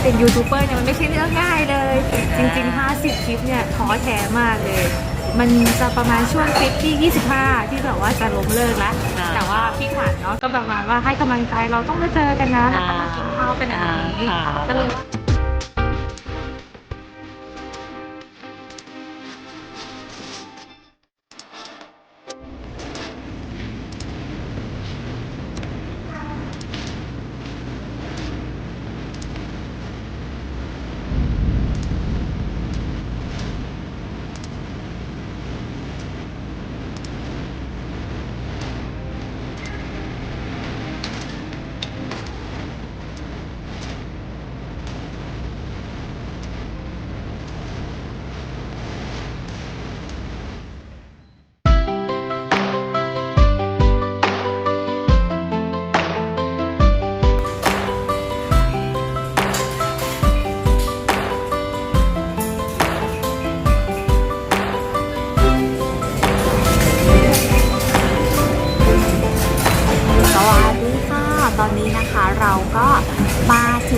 ที่เป็นยูทูบเบอร์เนี่ยมันไม่ใช่เรื่องง่ายเลย จริง ๆ 50 คลิปเนี่ยท้อแท้มากเลย มันจะประมาณช่วงคลิปที่ 25 ที่แบบว่าจะล้มเลิกแล้วอ่าแต่ว่าพี่ขวัญเนาะก็ประมาณว่าให้กำลังใจเราต้องมาเจอกันนะแล้วก็มากินข้าวกันอันนี้อ่าค่ะก็เลย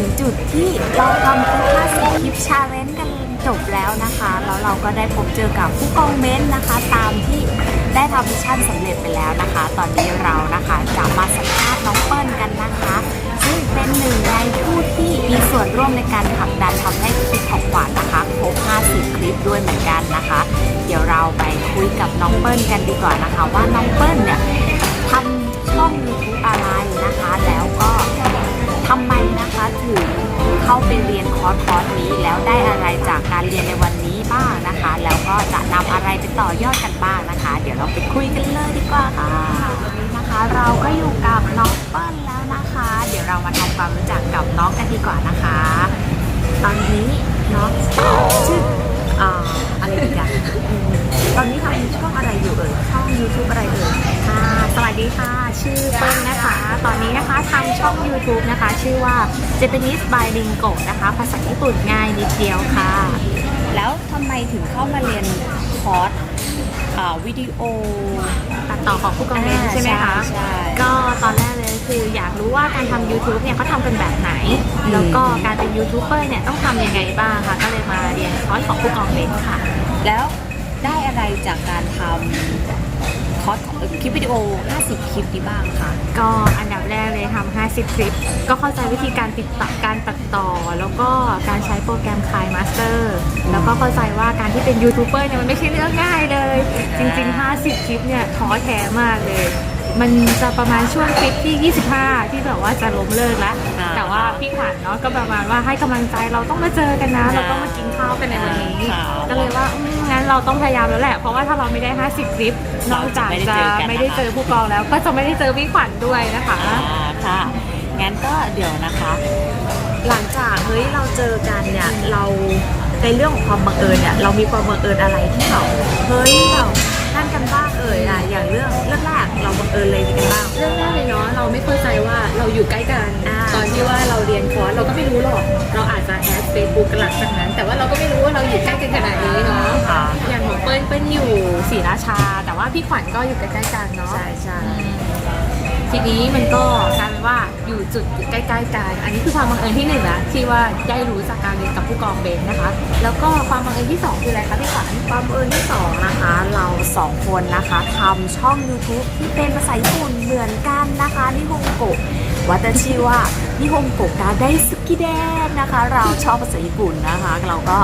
งจุดที่เราทำคลิป50คลิปชาเลนจ์กันจบแล้วนะคะ แล้วเราก็ได้พบเจอกับผู้กองเม้นต์นะคะ ตามที่ได้ทำมิชชั่นสำเร็จไปแล้วนะคะ ตอนนี้เรานะคะจะมาสัมภาษณ์น้องเปิ้ลกันนะคะ ซึ่งเป็นหนึ่งในผู้ที่มีส่วนร่วมในการผลักดันทำให้คลิปของขวัญนะคะครบ50 คลิปด้วยเหมือนกันนะคะ เดี๋ยวเราไปคุยกับน้องเปิ้ลกันดีกว่านะคะ ว่าน้องเปิ้ลเนี่ยทำช่อง YouTube อะไร อร์สคอร์สนี้แล้วได้อะไรจากการเรียนในวันนี้บ้างนะคะ แล้วก็จะนำอะไรไปต่อยอดกันบ้างนะคะ เดี๋ยวเราไปคุยกันเลยดีกว่าค่ะนนี้นะคะเราก็อยู่กับน้องเปิ้ลแล้วนะคะ เดี๋ยวเรามาทำความรู้จักกับน้องกันดีกว่านะคะ ตอนนี้น้องชื่ออะไรดีกันตอนนี้ทำช่องอะไรอยู่เอ่ยช่อง YouTube อะไรเอ่ยค่ะสวัสดีค่ะ ชื่อเปิ้ลนะคะ ตอนนี้นะคะทำช่อง YouTube นะคะ ชื่อว่า Japanese by Lingo นะคะ ภาษาญี่ปุ่นง่ายนิดเดียวค่ะ แล้วทำไมถึงเข้ามาเรียนคอร์สอ่าวิดีโอ ตัดต่อของผู้กองเบนอ่าใช่ไหมคะ ใช่ใช่ก็ตอนแรกเลยคืออยากรู้ว่าการทำ YouTube เนี่ยเขาทำกันแบบไหนแล้วก็การเป็นยูทูบเบอร์เนี่ยต้องทำยังไงบ้างค่ะ ก็เลยมาเรียนคอร์สของผู้กองเบนค่ะ แล้วได้อะไรจากการทำ คอร์สของคลิปวิดีโอ 50 คลิปนี้บ้างคะก็อันดับแรกเลยทำ50 คลิป ก็เข้าใจวิธีการติดต่อการตัดต่อ แล้วก็การใช้โปรแกรมคายมาสเตอร์แล้วก็เข้าใจว่าการที่เป็นยูทูบเบอร์เนี่ยมันไม่ใช่เรื่องง่ายเลย จริง ๆ 50 คลิปเนี่ยท้อแท้มากเลย มันจะประมาณช่วงคลิปที่ 25 ที่แบบว่าจะล้มเลิกแล้วอ่าแต่ว่าพี่ขวัญเนาะก็ประมาณว่าให้กำลังใจเราต้องมาเจอกันนะ เราต้องมากินข้าวกันในวันนี้ค่ะก็เลยว่าอืมงั้น เราต้องพยายามแล้วแหละ เพราะว่าถ้าเราไม่ได้ 50 คลิปนอกจากจะไม่ได้เจอผู้กองแล้ว ก็จะไม่ได้เจอพี่ขวัญด้วยนะคะอ่าค่ะงั้นก็เดี๋ยวนะคะ หลังจากเฮ้ยเราเจอกันเนี่ยเราในเรื่องของความบังเอิญเนี่ยเรามีความบังเอิญอะไรที่แบบเฮ้ยแบบนั่นกันบ้างเอ่ยอะอย่างเรื่องเรื่องแรกเราบังเอิญเลยกันบ้างเรื่องแรกเลยเนาะเราไม่เข้าใจว่าเราอยู่ใกล้กันอ่าตอนที่ว่าเราเรียนคอร์สเราก็ไม่รู้หรอก เราอาจจะแอดเฟซบุ๊กกันหลังจากนั้น แต่ว่าเราก็ไม่รู้ว่าเราอยู่ใกล้กันขนาดนี้เนาะ ค่ะ อย่างของเปิ้ลเปิ้ลอยู่ศรีราชา แต่ว่าพี่ขวัญก็อยู่ใกล้ๆกันเนาะใช่ใช่ทีนี้มันก็กลายเป็นว่าอยู่จุดใกล้ๆกัน อันนี้คือความบังเอิญที่หนึ่งนะที่ว่าได้รู้จากการเรียนกับผู้กองเบนนะคะ แล้วก็ความบังเอิญที่สองคืออะไรคะพี่ขวัญความบังเอิญที่สองนะคะ เราสองคนนะคะทำช่อง YouTube ที่เป็นภาษาญี่ปุ่นเหมือนกันนะคะนิฮงโกะ วัตชิว่านิฮงโกะกาไดสกิเดนนะคะ เราชอบภาษาญี่ปุ่นนะคะ เราก็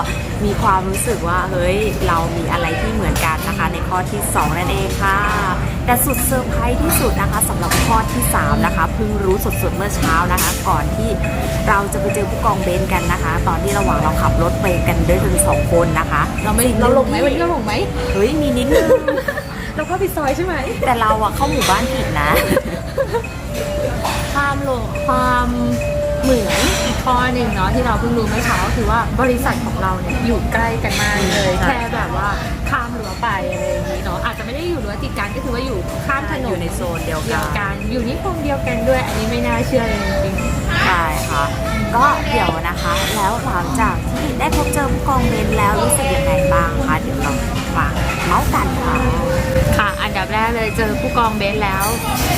มีความรู้สึกว่าเฮ้ยเรามีอะไรที่เหมือนกันนะคะ ในข้อที่ 2 นั่นเองค่ะ แต่สุดเซอร์ไพรส์ที่สุดนะคะสำหรับข้อที่ 3 นะคะเพิ่งรู้สดๆเมื่อเช้านะคะ ก่อนที่เราจะไปเจอผู้กองเบนกันนะคะ ตอนที่ระหว่างเราขับรถไปกันด้วยกันสองคนนะคะ เราไม่สิ่เราหลงไหมที่วันนี้เราหลงไหมเฮ้ยมีนิดนึงเราก็ผิดซอยใช่ไหมแต่เราอะเข้าหมู่บ้านผิดนะ ความหลงความเหมือนอีกข้อหนึ่งเนาะที่เราเพิ่งรู้เมื่อเช้าก็คือว่าบริษัทของเราเนี่ยอยู่ใกล้กันมากเลยใช่แค่แบบว่าข้ามรั้วไปอะไรอย่างนี้เนาะอาจจะไม่ได้อยู่รั้วติดกันก็คือว่าอยู่ข้ามถนนอยู่ในโซนเดียวเดีกัยวนกัน อยู่นิคมเดียวกันด้วย อันนี้ไม่น่าเชื่อเลยจริงใช่ค่ะก็เดี๋ยวนะคะ แล้วหลังจากที่ได้พบเจอผู้กองเบนแล้วรู้สึกยังไงบ้างคะเดี๋ยวเราฟังเมาส์กันค่ะๆค่ะ อันดับแรกเลยเจอผู้กองเบสแล้ว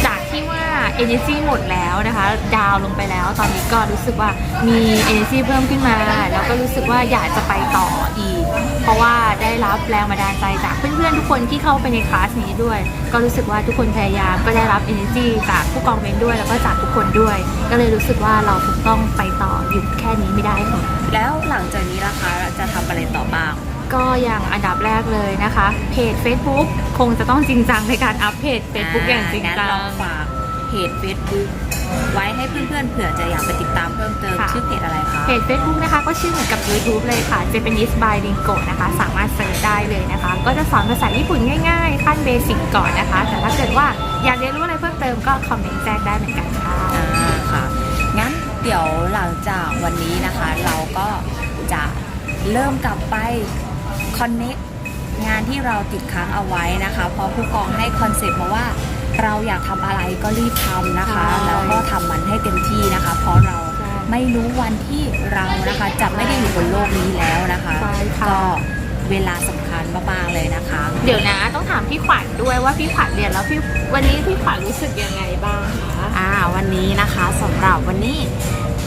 จากที่ว่า energy หมดแล้วนะคะดาวลงไปแล้ว ตอนนี้ก็รู้สึกว่ามี energy เพิ่มขึ้นมา แล้วก็รู้สึกว่าอยากจะไปต่ออีก เพราะว่าได้รับแรงบันดาลใจจากเพื่อนๆทุกคนที่เข้าไปในคลาสนี้ด้วย ก็รู้สึกว่าทุกคนพยายามก็ได้รับ energy จากผู้กองเบนด้วย แล้วก็จากทุกคนด้วย ก็เลยรู้สึกว่าเราถูกต้องไปต่อหยุดแค่นี้ไม่ได้ค่ะแล้วหลังจากนี้ล่ะคะจะทำอะไรต่อบ้างก็อย่างอันดับแรกเลยนะคะ เพจ Facebook คงจะต้องจริงจังในการอัปเพจ Facebook อย่างจริงงั้นจัลองงฝาก เพจ Facebook ไว้ให้เพื่อนๆเผื่อจะอยากไปติดตามเพิ่มเติมค่ะ ชื่อเพจอะไรคะเพจ Facebook นะคะ ก็ชื่อเหมือนกับ YouTube เลยค่ะ Japanese by Ringo นะคะ สามารถเซิร์ชได้เลยนะคะ ก็จะสอนภาษาญี่ปุ่นง่ายๆ ขั้นเบสิกก่อนนะคะ แต่ถ้าเกิดว่าอยากเรียนรู้อะไรเพิ่มเติมก็คอมเมนต์แจ้งได้เหมือนกันค่ะ อ่าค่ะ งั้นเดี๋ยวหลังจากวันนี้นะคะ เราก็จะเริ่มกลับไปคอนเน็กงานที่เราติดค้างเอาไว้นะคะเพราะผู้กองให้คอนเซ็ปต์มาว่า เราอยากทำอะไรก็รีบทำนะคะใช่แล้วก็ทำมันให้เต็มที่นะคะ เพราะเราใช่ไม่รู้วันที่เรานะคะจะไม่ได้อยู่บนโลกนี้แล้วนะคะใช่ค่ะก็เวลาสำคัญมากๆเลยนะคะ เดี๋ยวนะต้องถามพี่ขวัญด้วยว่าพี่ขวัญเรียนแล้วพี่วันนี้พี่ขวัญรู้สึกยังไงบ้างคะอ่าวันนี้นะคะสำหรับวันนี้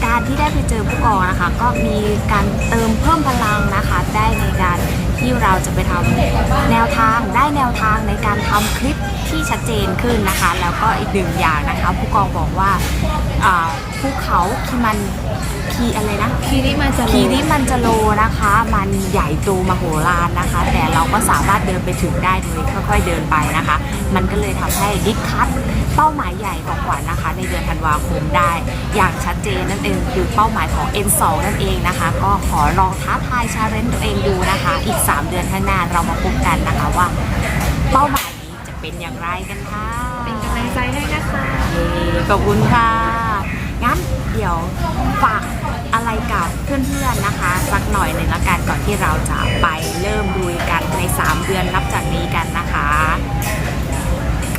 การที่ได้ไปเจอผู้กองนะคะ ก็มีการเติมเพิ่มพลังนะคะ ได้ในการ ที่เราจะไปทำแนวทางได้แนวทางในการทำคลิปที่ชัดเจนขึ้นนะคะ แล้วก็อีกหนึ่งอย่างนะคะผู้กองบอกว่าอ่าภูเขาที่มันคีอะไรนะคีริมาจะคีริมันจโลนะคะ มันใหญ่โตมโหฬารนะคะ แต่เราก็สามารถเดินไปถึงได้โดยค่อยๆเดินไปนะคะ มันก็เลยทำให้ดิสคัท เป้าหมายใหญ่ของขวัญนะคะ ในเดือนธันวาคมได้ อย่างชัดเจนนั่นเองคือเป้าหมายของ N2 นั่นเองนะคะ ก็ขอลองท้าทายชาเลนจ์ตัวเองดูนะคะ อีก 3 เดือนข้างหน้าเรามาพบกันนะคะว่า เป้าหมายนี้จะเป็นอย่างไรกันค่ะเป็นกำลังใจให้นะคะเย้ขอบคุณค่ะงั้นเดี๋ยวฝากอะไรกับเพื่อนๆนะคะ สักหน่อยหนึ่งละกันก่อนที่เราจะไปเริ่มลุยกันใน 3 เดือนนับจากนี้กันนะคะ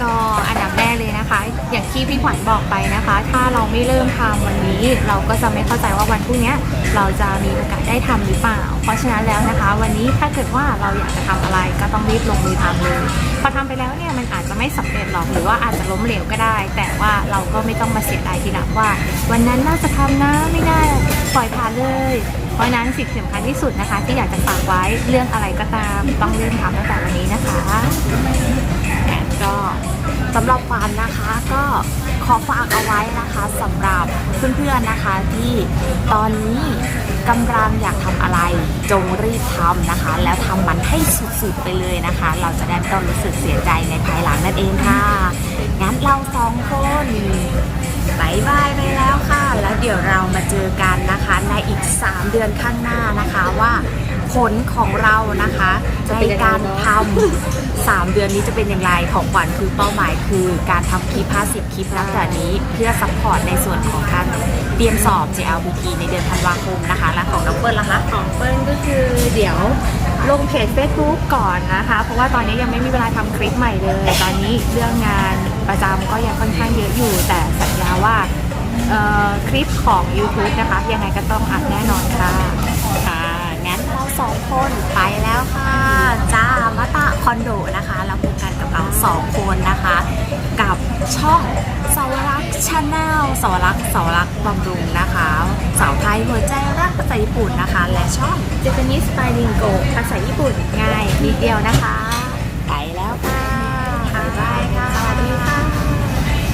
ก็อันดับแรกเลยนะคะ อย่างที่พี่ขวัญบอกไปนะคะ ถ้าเราไม่เริ่มทำวันนี้ เราก็จะไม่เข้าใจว่าวันพรุ่งนี้เราจะมีโอกาสได้ทำหรือเปล่า เพราะฉะนั้นแล้วนะคะ วันนี้ถ้าเกิดว่าเราอยากจะทำอะไรก็ต้องรีบลงมือทำเลยพอทำไปแล้วเนี่ยมันอาจจะไม่สำเร็จหรอกหรือว่าอาจจะล้มเหลวก็ได้ แต่ว่าเราก็ไม่ต้องมาเสียดายทีหลังว่า วันนั้นน่าจะทำนะไม่ได้ปล่อยผ่านเลย เพราะฉะนั้นสิ่งสำคัญที่สุดนะคะ ที่อยากจะฝากไว้เรื่องอะไรก็ตามต้องเริ่มทำตั้งแต่วันนี้นะคะ ก็สำหรับฟันนะคะก็ขอฝากเอาไว้นะคะสำหรับเพื่อนๆนะคะที่ตอนนี้กำลังอยากทำอะไรจงรีบทำนะคะ แล้วทำมันให้สุดๆไปเลยนะคะ เราจะได้ไม่ต้องรู้สึกเสียใจในภายหลังนั่นเองค่ะ งั้นเราสองคนบายบายไปแล้วค่ะ แล้วเดี๋ยวเรามาเจอกันนะคะในอีก 3 เดือนข้างหน้านะคะว่าผลของเรานะคะในการทำ สามเดือนนี้จะเป็นอย่างไรของขวัญคือเป้าหมายคือการทำคลิป 50 คลิปนับจากนี้ เพื่อซัพพอร์ตในส่วนของการเตรียมสอบ JLPT ในเดือนธันวาคมนะคะ และของน้องเปิ้ลล่ะคะของเปิ้ลก็คือเดี๋ยวลงเพจ Facebook ก่อนนะคะ เพราะว่าตอนนี้ยังไม่มีเวลาทำคลิปใหม่เลย ตอนนี้เรื่องงานประจำก็ยังค่อนข้างเยอะอยู่ แต่สัญญาว่าคลิปของ YouTube นะคะ ยังไงก็ต้องอัดแน่นอนค่ะ สองคนไปแล้วค่ะ จ้ามาตาคอนโดนะคะ แล้วพบกันกับเราสองคนนะคะ กับช่องสาวรักษ์ชาแนลสาวรักษ์สาวรักษ์บำรุงนะคะสาวไทยหัวใจรักภาษาญี่ปุ่นนะคะ และช่อง Japanese by Lingo ภาษาญี่ปุ่นง่ายนิดเดียวนะคะ ไปแล้วค่ะบ๊ายบายค่ะสวัสดีค่ะ